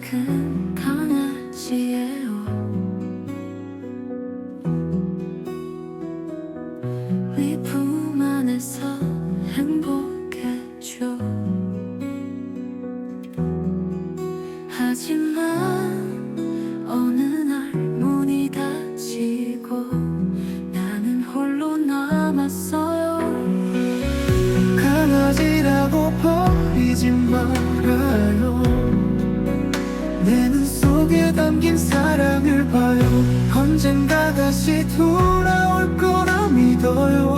큰 강아지예요. 네품 안에서 행복했죠 하지만 어느 날 문이 닫히고 나는 홀로 남았어요. 강아지라고 버리지 말아요 언젠가 다시 돌아올 거라 믿어요.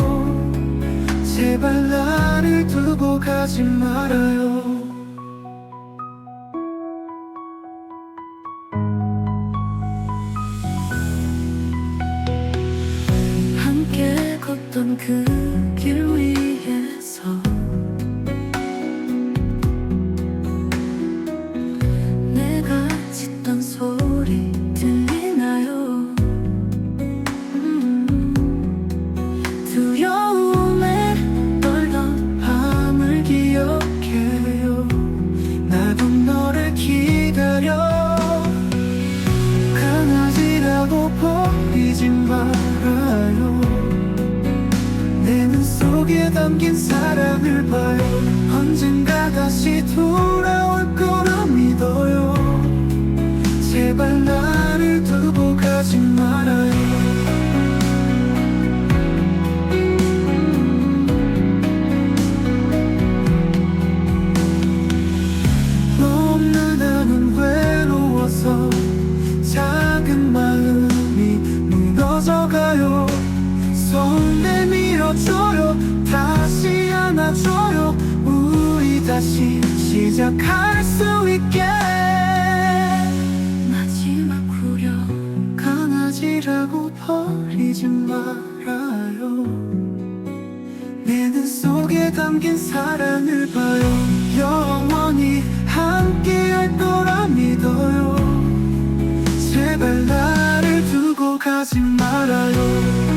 제발 나를 두고 가지 말아요. 함께 걷던 그 길 위 담긴 사랑을 봐요. 언젠가 다시 돌아올 거라 믿어요. 제발 나를 두고 가지 말아요 안아줘요. 우리 다시 시작할 수 있게. 마지막 후렴 강아지라고 버리지 말아요. 내 눈 속에 담긴 사랑을 봐요. 영원히 함께 할 거라 믿어요. 제발 나를 두고 가지 말아요